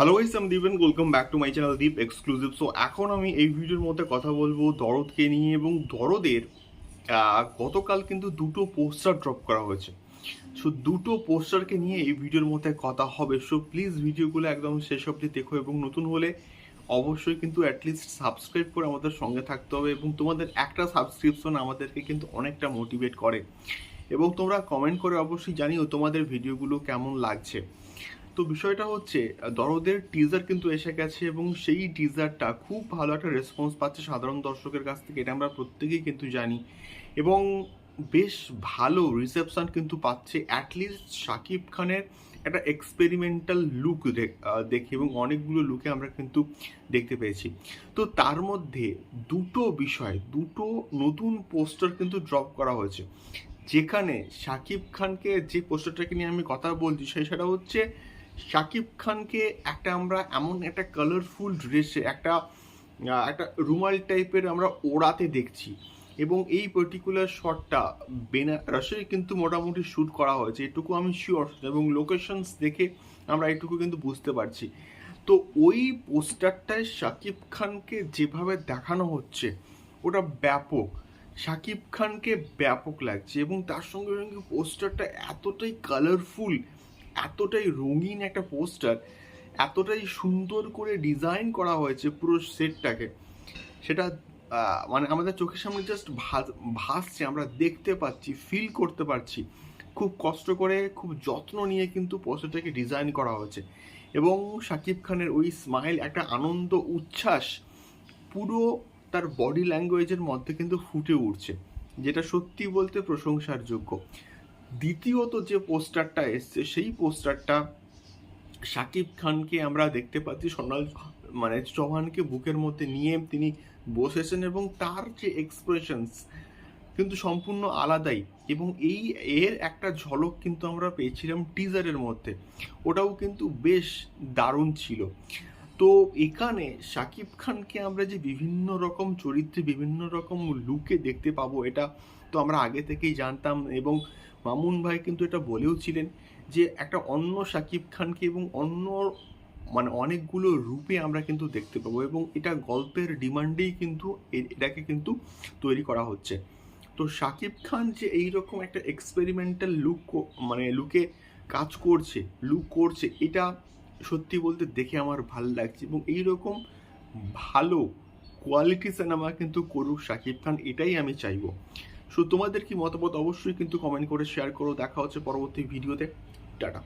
Hello guys আমি Deep welcome back to my channel Deep exclusive so এখন আমি এই ভিডিওর মধ্যে কথা বলব দরদকে নিয়ে এবং দরদের গতকাল কিন্তু দুটো পোস্টার ড্রপ করা হয়েছে। সো দুটো পোস্টারকে নিয়ে এই ভিডিওর মধ্যে কথা হবে। সো প্লিজ ভিডিওগুলো একদম শেষ অবধি দেখো এবং নতুন হলে অবশ্যই কিন্তু অ্যাটলিস্ট সাবস্ক্রাইব করে আমাদের সঙ্গে থাকতে হবে এবং তোমাদের একটা সাবস্ক্রিপশন আমাদেরকে কিন্তু অনেকটা মোটিভেট করে। এবং তোমরা কমেন্ট করে অবশ্যই জানিও তোমাদের ভিডিওগুলো কেমন লাগছে। তো বিষয়টা হচ্ছে, দরদের টিজার কিন্তু এসে গেছে এবং সেই টিজারটা খুব ভালো একটা রেসপন্স পাচ্ছে সাধারণ দর্শকের কাছ থেকে, এটা আমরা প্রত্যেকেই কিন্তু জানি। এবং বেশ ভালো রিসেপশন কিন্তু পাচ্ছে অ্যাটলিস্ট শাকিব খানের একটা এক্সপেরিমেন্টাল লুক দেখে এবং অনেকগুলো লুকে আমরা কিন্তু দেখতে পেয়েছি। তো তার মধ্যে দুটো বিষয়, দুটো নতুন পোস্টার কিন্তু ড্রপ করা হয়েছে। যেখানে শাকিব খানকে যে পোস্টারটাকে নিয়ে আমি কথা বলছি সেটা হচ্ছে শাকিব খানকে একটা আমরা এমন একটা কালারফুল ড্রেসে একটা একটা রুমাল টাইপের আমরা ওড়াতে দেখছি। এবং এই পার্টিকুলার শটটা বেনারসে কিন্তু মোটামুটি শ্যুট করা হয়েছে, এটুকু আমি শিওর এবং লোকেশনস দেখে আমরা এটুকু কিন্তু বুঝতে পারছি। তো ওই পোস্টারটায় শাকিব খানকে যেভাবে দেখানো হচ্ছে, ওটা ব্যাপক। শাকিব খানকে ব্যাপক লাগছে এবং তার সঙ্গে সঙ্গে পোস্টারটা এতটাই কালারফুল এতটাই রঙিন একটা পোস্টার, এতটাই সুন্দর করে ডিজাইন করা হয়েছে পুরো সেটটাকে। সেটা মানে আমাদের চোখের সামনে জাস্ট ভাসছে, আমরা দেখতে পাচ্ছি ফিল করতে পারছি। খুব কষ্ট করে, খুব যত্ন নিয়ে কিন্তু পোস্টারটাকে ডিজাইন করা হয়েছে। এবং শাকিব খানের ওই স্মাইল একটা আনন্দ, উচ্ছ্বাস, পুরো তার বডি ল্যাঙ্গুয়েজের মধ্যে কিন্তু ফুটে উঠছে, যেটা সত্যি বলতে প্রশংসার যোগ্য। দ্বিতীয়ত যে পোস্টারটা এসছে, সেই পোস্টারটা শাকিব খানকে আমরা দেখতে পাচ্ছি, সোনাল মানে চৌহানকে বুকের মধ্যে নিয়ে তিনি বসেছেন এবং তার যে এক্সপ্রেশনস কিন্তু সম্পূর্ণ আলাদাই এবং এই এর একটা ঝলক কিন্তু আমরা পেয়েছিলাম টিজারের মধ্যে। ওটাও কিন্তু বেশ দারুণ ছিল। তো এখানে শাকিব খানকে আমরা যে বিভিন্ন রকম চরিত্রে, বিভিন্ন রকম লুকে দেখতে পাবো, এটা তো আমরা আগে থেকেই জানতাম এবং মামুন ভাই কিন্তু এটা বলেও ছিলেন যে একটা অন্য শাকিব খানকে এবং অন্য মানে অনেকগুলো রূপে আমরা কিন্তু দেখতে পাবো এবং এটা গল্পের ডিমান্ডেই কিন্তু এটাকে কিন্তু তৈরি করা হচ্ছে। তো শাকিব খান যে এই রকম একটা এক্সপেরিমেন্টাল লুক মানে লুকে কাজ করছে লুক করছে, এটা সত্যি বলতে দেখে আমার ভালো লাগছে এবং এই রকম ভালো কোয়ালিটি সিনেমা কিন্তু করুক শাকিব খান, এটাই আমি চাইব। সো তোমাদের কি মতামত অবশ্যই কিন্তু কমেন্ট করে শেয়ার করো। দেখা হচ্ছে পরবর্তী ভিডিওতে টাটা।